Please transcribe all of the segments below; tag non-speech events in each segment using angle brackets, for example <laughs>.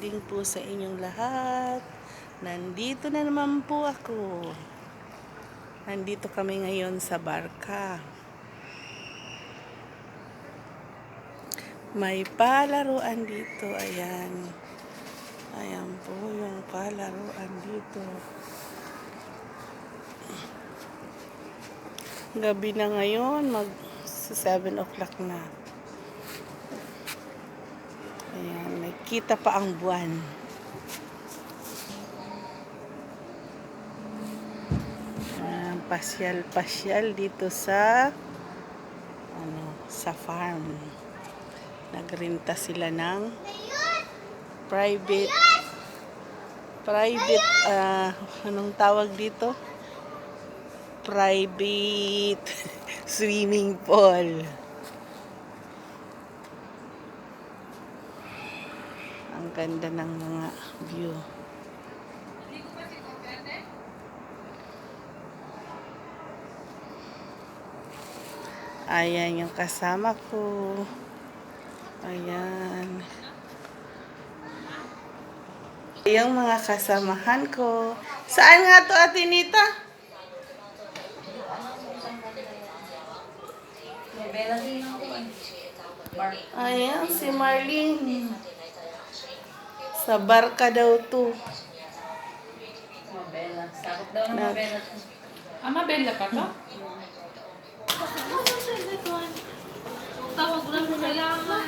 evening po sa inyong lahat. Nandito na naman po ako. Nandito kami ngayon sa barka. May palaruan dito. Ayan. Ayan po yung palaruan dito. Gabi na ngayon. Mag 7 o'clock na. Ayan, may kita pa ang buwan. Ayan, pasyal-pasyal dito sa ano, sa farm. Nagrenta sila ng private private ah, anong tawag dito? Private <laughs> swimming pool. Ang ganda ng mga view. Ayan yung kasama ko. Ayan. Yung mga kasamahan ko. Saan nga to, Ate Nita? Ayan, si Marlene. Sa barka daw to. Mabela. Sakot daw ng Na- mabela. Ah, mabela pa to? Tawag lang mo kailangan.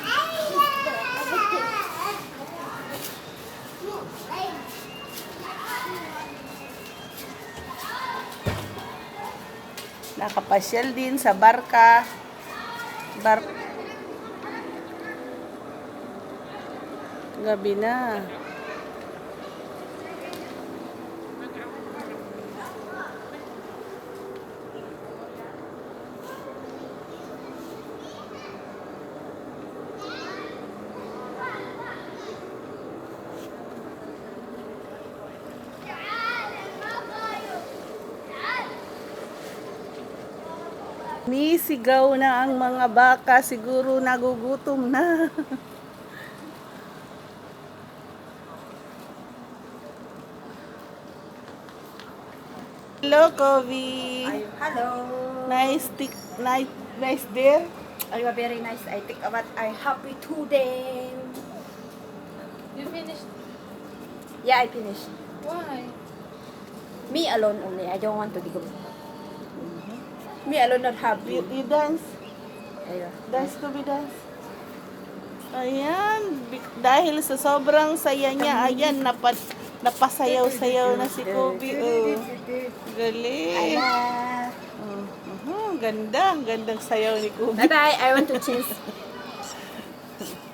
Nakapasyal din sa barka. Bar Gabi na. Nisigaw na ang mga baka, siguro nagugutom na. <laughs> Hello, Kobe. Hello. Nice, tic- nice, nice there. Ay, very nice. I think about I happy today. You finished? Yeah, I finished. Why? Me alone only. I don't want to go. Me alone not happy. You, you dance? Ayun. Dance, Kobe, dance. Ayan, dahil sa sobrang saya niya, ayan, napat, napasayaw-sayaw na si Kobe. Oh. Galing. Oh, uh-huh, ganda, gandang sayaw ni Kobe. Bye bye. I want to change <laughs>